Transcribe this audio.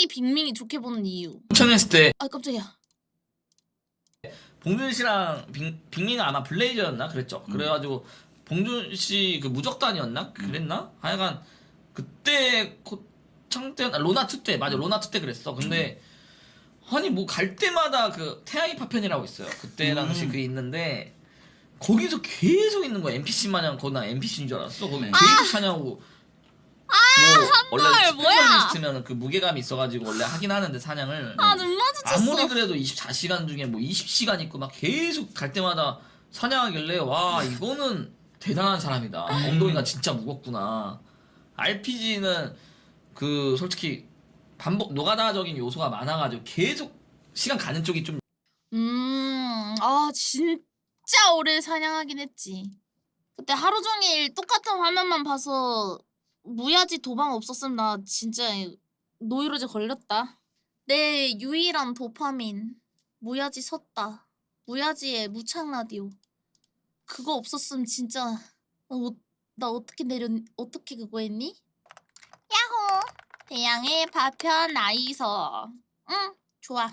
솔직히 빅밍이 좋게 보는 이유. 추천했을 때 아 깜짝이야. 봉준 씨랑 빅, 빅민은 아마 블레이저였나 그랬죠. 그래가지고 봉준 씨 그 무적단이었나 그랬나? 하여간 그때 고창 때 로나 2때 맞아 로나 2때 그랬어. 근데 아니 뭐 갈 때마다 그 태양의 파편이라고 있어요. 그때 당시 음. 그게 있는데 거기서 계속 있는 거야. NPC 마냥 거기 나 NPC인 줄 알았어. 거기 네. 계속 사냥하고 뭐 원래 아? 스페셜 리스트면 그 무게감이 있어가지고 원래 하긴 하는데 사냥을 아눈 마주쳤어. 아무리 그래도 24시간 중에 뭐 20시간 있고 막 계속 갈 때마다 사냥하길래 와 이거는 대단한 사람이다. 엉덩이가 진짜 무겁구나. RPG는 그 솔직히 반복 노가다적인 요소가 많아가지고 계속 시간 가는 쪽이 좀 음, 아 진짜 오래 사냥하긴 했지. 그때 하루 종일 똑같은 화면만 봐서 무야지 도방 없었으면 나 진짜 노이로제 걸렸다. 내 유일한 도파민 무야지 섰다. 무야지의 무창 라디오. 그거 없었으면 진짜 어, 나 어떻게 내려 어떻게 그거 했니? 야호! 대양의 파편 아이서. 응, 좋아.